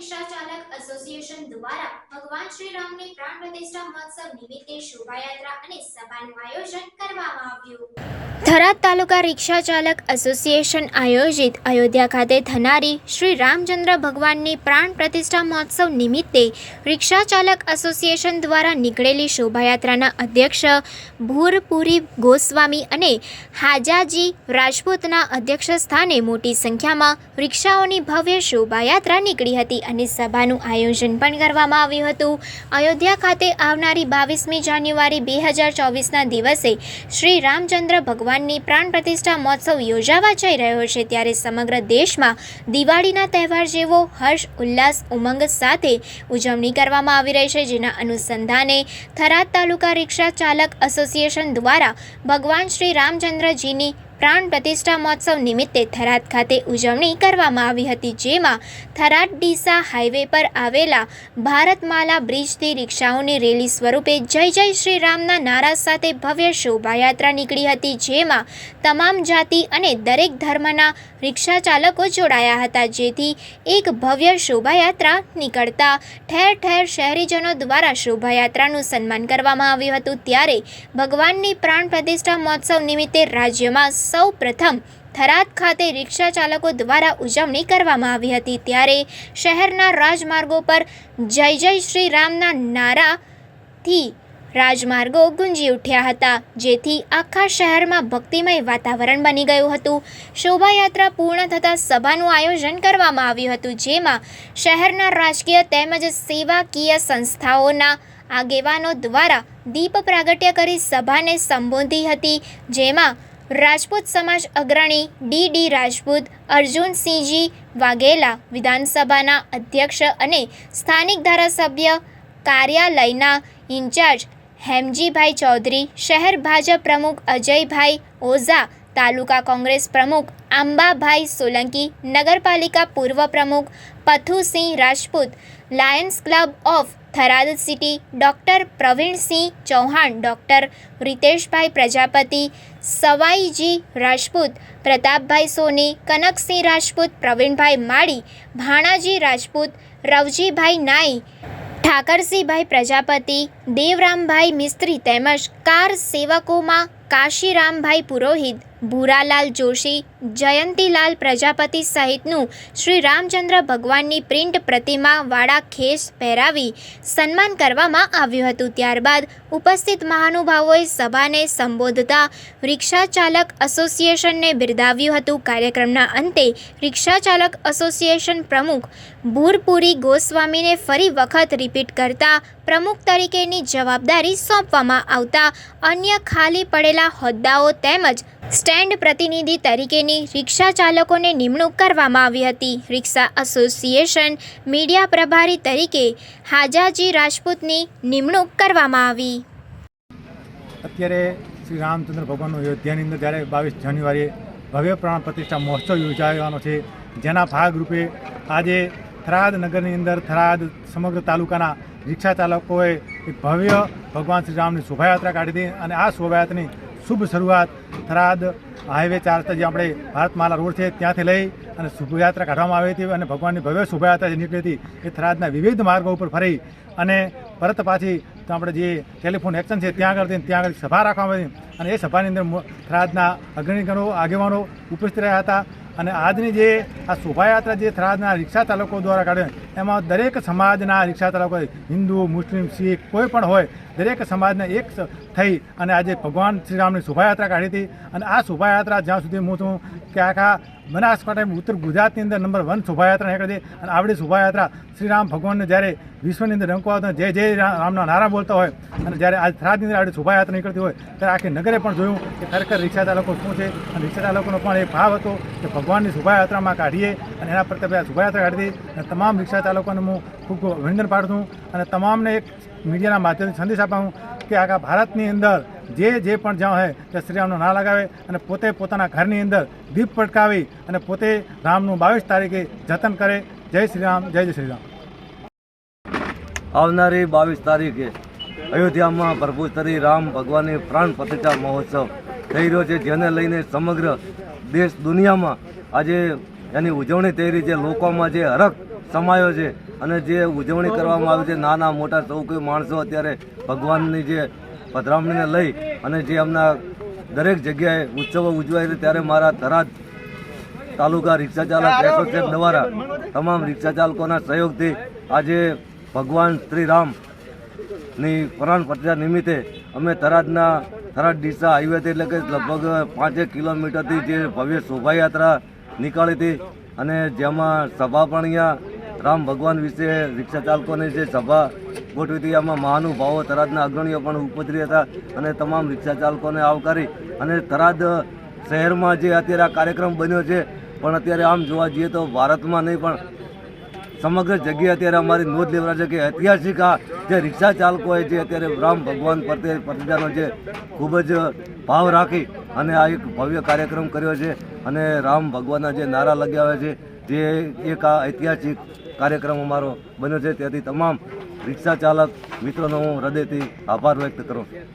રિક્ષા ચાલક એસોસિએશન દ્વારા ભગવાન શ્રી રામની પ્રાણ પ્રતિષ્ઠા મહોત્સવ નિમિત્તે શોભાયાત્રા અને સભાનું આયોજન કરવામાં આવ્યું. થરાદ તાલુકા રિક્ષા ચાલક એસોસિએશન આયોજિત અયોધ્યા ખાતે થનારી શ્રી રામચંદ્ર ભગવાનની પ્રાણ પ્રતિષ્ઠા મહોત્સવ નિમિત્તે રિક્ષા ચાલક એસોસિએશન દ્વારા નીકળેલી શોભાયાત્રાના અધ્યક્ષ ભૂરપુરી ગોસ્વામી અને હાજાજી રાજપૂતના અધ્યક્ષ સ્થાને મોટી સંખ્યામાં રિક્ષાઓની ભવ્ય શોભાયાત્રા નીકળી હતી અને સભાનું આયોજન પણ કરવામાં આવ્યું હતું. અયોધ્યા ખાતે આવનારી બાવીસમી જાન્યુઆરી બે હજાર ચોવીસના દિવસે શ્રી રામચંદ્ર ભગવાનની પ્રાણ પ્રતિષ્ઠા મહોત્સવ યોજાવા જઈ રહ્યો છે. ત્યારે સમગ્ર દેશમાં દિવાળીના તહેવાર જેવો હર્ષ, ઉલ્લાસ, ઉમંગ સાથે ઉજવણી કરવામાં આવી રહી છે. જેના અનુસંધાને થરાદ તાલુકા રિક્ષા ચાલક એસોસિએશન દ્વારા ભગવાન શ્રી રામચંદ્રજીની પ્રાણ પ્રતિષ્ઠા મહોત્સવ નિમિત્તે થરાદ ખાતે ઉજવણી કરવામાં આવી હતી, જેમાં થરાદ ડીસા હાઈવે પર આવેલા ભારતમાલા બ્રિજથી રિક્ષાઓની રેલી સ્વરૂપે જય જય શ્રી રામના નારા સાથે ભવ્ય શોભાયાત્રા નીકળી હતી, જેમાં તમામ જાતિ અને દરેક ધર્મના રિક્ષા ચાલકો જોડાયા હતા, જેથી એક ભવ્ય શોભાયાત્રા નીકળતા ઠેર ઠેર શહેરીજનો દ્વારા શોભાયાત્રાનું સન્માન કરવામાં આવ્યું હતું. ત્યારે ભગવાનની પ્રાણ પ્રતિષ્ઠા મહોત્સવ નિમિત્તે રાજ્યમાં સૌ પ્રથમ થરાદ ખાતે રિક્ષા ચાલકો દ્વારા ઉજવણી કરવામાં આવી હતી. ત્યારે શહેરના રાજમાર્ગો પર જય જય શ્રી રામના નારાથી રાજમાર્ગો ગુંજી ઉઠ્યા હતા, જેથી આખા શહેરમાં ભક્તિમય વાતાવરણ બની ગયું હતું. શોભાયાત્રા પૂર્ણ થતાં સભાનું આયોજન કરવામાં આવ્યું હતું, જેમાં શહેરના રાજકીય તેમજ સેવાકીય સંસ્થાઓના આગેવાનો દ્વારા દીપ પ્રાગટ્ય કરી સભાને સંબોધી હતી, જેમાં રાજપૂત સમાજ અગ્રણી ડી ડી રાજપૂત અર્જુનસિંહજી વાઘેલા વિધાનસભાના અધ્યક્ષ અને સ્થાનિક ધારાસભ્ય કાર્યાલયના ઇન્ચાર્જ હેમજીભાઈ ચૌધરી, શહેર ભાજપ પ્રમુખ અજયભાઈ ઓઝા, તાલુકા કોંગ્રેસ પ્રમુખ આંબાભાઈ સોલંકી, નગરપાલિકા પૂર્વ પ્રમુખ Pathusinh Rajput, Lions Club of Tharad City doctor Pravinsinh Chauhan, doctor Riteshbhai Prajapati, Savaiji Rajput, Pratapbhai Soni, Kanaksinh Rajput, Pravinbhai Mali, Bhanaji Rajput, Ravjibhai Nai, Thakarsinhbhai Prajapati, Devrambhai Mistri તેમજ કાર સેવકોમાં કાશીરામભાઈ પુરોહિત ભૂરાલાલ જોશી, જયંતીલાલ પ્રજાપતિ સહિતનું શ્રી રામચંદ્ર ભગવાનની પ્રિન્ટ પ્રતિમા વાળા ખેસ પહેરાવી સન્માન કરવામાં આવ્યું હતું. ત્યારબાદ ઉપસ્થિત મહાનુભાવોએ સભાને સંબોધતા રિક્ષા ચાલક એસોસિએશનને બિરદાવ્યું હતું. કાર્યક્રમના અંતે રિક્ષા ચાલક એસોસિએશન પ્રમુખ ભૂરપુરી ગોસ્વામીને ફરી વખત રિપીટ કરતા પ્રમુખ તરીકેની જવાબદારી સોંપવામાં આવતા અન્ય ખાલી પડેલા હોદ્દાઓ તેમજ સ્ટેન્ડ પ્રતિનિધિ તરીકેની રિક્ષા ચાલકોને નિમણૂક કરવામાં આવી હતી. રિક્ષા એસોસિએશન મીડિયા પ્રભારી તરીકે હાજાજી રાજપૂતની નિમણૂક કરવામાં આવી. અત્યારે શ્રી રામચંદ્ર ભગવાનનું અયોધ્યાની અંદર જ્યારે બાવીસ જાન્યુઆરીએ ભવ્ય પ્રાણ પ્રતિષ્ઠા મહોત્સવ યોજાવાનો છે, જેના ભાગરૂપે આજે થરાદ નગરની અંદર થરાદ સમગ્ર તાલુકાના રિક્ષા ચાલકોએ ભવ્ય ભગવાન શ્રી રામની શોભાયાત્રા કાઢી હતી અને આ શોભાયાત્રાની શુભ શરૂઆત થરાદ હાઈવે ચાર જે આપણે ભારતમાલા રોડ છે ત્યાંથી લઈ અને શુભયાત્રા કાઢવામાં આવી હતી અને ભગવાનની ભવ્ય શોભાયાત્રા જે નીકળી હતી એ થરાદના વિવિધ માર્ગો ઉપર ફરી અને પરત પાછી આપણે જે ટેલિફોન એક્શન છે ત્યાં આગળ ત્યાં આગળ સભા રાખવામાં આવી અને એ સભાની અંદર થરાદના અગ્રણીગણો, આગેવાનો ઉપસ્થિત રહ્યા હતા. અને આજની જે આ શોભાયાત્રા જે થરાદના રિક્ષા ચાલકો દ્વારા કાઢે એમાં દરેક સમાજના રિક્ષા ચાલકો હિન્દુ, મુસ્લિમ, શીખ, કોઈ પણ હોય, દરેક સમાજને એક થઈ અને આજે ભગવાન શ્રીરામની શોભાયાત્રા કાઢી હતી. અને આ શોભાયાત્રા જ્યાં સુધી હું છું, કે આખા બનાસકાંઠા ઉત્તર ગુજરાતની અંદર નંબર વન શોભાયાત્રા નીકળે છે અને આવડી શોભાયાત્રા શ્રીરામ ભગવાનને જ્યારે વિશ્વની અંદર રંકો આવતો જય જય રામના નારા બોલતા હોય અને જ્યારે આજ થરાદની અંદર આવડી શોભાયાત્રા નીકળતી હોય, ત્યારે આખી નગરે પણ જોયું કે ખરેખર રિક્ષા ચાલકો શું છે અને રિક્ષા ચાલકોનો પણ એ ભાવ હતો કે ભગવાનની શોભાયાત્રામાં કાઢીએ અને એના પ્રત્યે આ શોભાયાત્રા કાઢી અને તમામ રિક્ષા ચાલકોને હું ખૂબ ખૂબ અભિનંદન પાડું છું અને તમામને એક મીડિયાના માધ્યમથી સંદેશ આપું કે આખા ભારતની અંદર જે જે પણ જ્યાં હોય તે શ્રીરામનું ના લગાવે અને પોતે પોતાના ઘરની અંદર દીપ પટકાવી અને પોતે રામનું બાવીસ તારીખે જતન કરે. જય શ્રી રામ જય જય શ્રી રામ આવનારી બાવીસ તારીખે અયોધ્યામાં પ્રભુ શ્રી રામ ભગવાનની પ્રાણ પ્રતિષ્ઠા મહોત્સવ થઈ રહ્યો છે, જેને લઈને સમગ્ર દેશ દુનિયામાં આજે એની ઉજવણી થઈ રહી છે. લોકોમાં જે હરખ સમાયો છે અને જે ઉજવણી કરવામાં આવી છે, નાના મોટા સૌ કોઈ માણસો અત્યારે ભગવાનની જે પધરામણીને લઈ અને જે અમના દરેક જગ્યાએ ઉત્સવો ઉજવાય છે, ત્યારે મારા થરાદ તાલુકા રિક્ષા ચાલક એસોસિએશન દ્વારા તમામ રિક્ષા ચાલકોના સહયોગથી આજે ભગવાન શ્રી રામની પ્રાણ પ્રતિષ્ઠા નિમિત્તે અમે થરાદના થરાદ ડીસા હાઈવેથી એટલે કે લગભગ પાંચેક કિલોમીટરથી જે ભવ્ય શોભાયાત્રા નીકાળી હતી અને જેમાં સભા પણ અહીંયા રામ ભગવાન વિશે રિક્ષા ચાલકોની જે સભા ગોઠવી હતી એમાં મહાનુભાવો, તરાદના અગ્રણીઓ પણ ઉપદ્રી હતા અને તમામ રિક્ષા ચાલકોને આવકારી અને તરાદ શહેરમાં જે અત્યારે આ કાર્યક્રમ બન્યો છે, પણ અત્યારે આમ જોવા જઈએ તો ભારતમાં નહીં, પણ સમગ્ર જગ્યાએ અત્યારે અમારી નોંધ લેવરા છે કે ઐતિહાસિક આ જે રિક્ષા ચાલકોએ જે અત્યારે રામ ભગવાન પ્રત્યે પ્રતિજાનો જે ખૂબ જ ભાવ રાખી અને આ એક ભવ્ય કાર્યક્રમ કર્યો છે અને રામ ભગવાનના જે નારા લગાવ્યા છે જે એક આ ઐતિહાસિક કાર્યક્રમ અમારો બન્યો છે તેથી તમામ રિક્ષા ચાલક મિત્રોનો હું હૃદયથી આભાર વ્યક્ત કરું છું.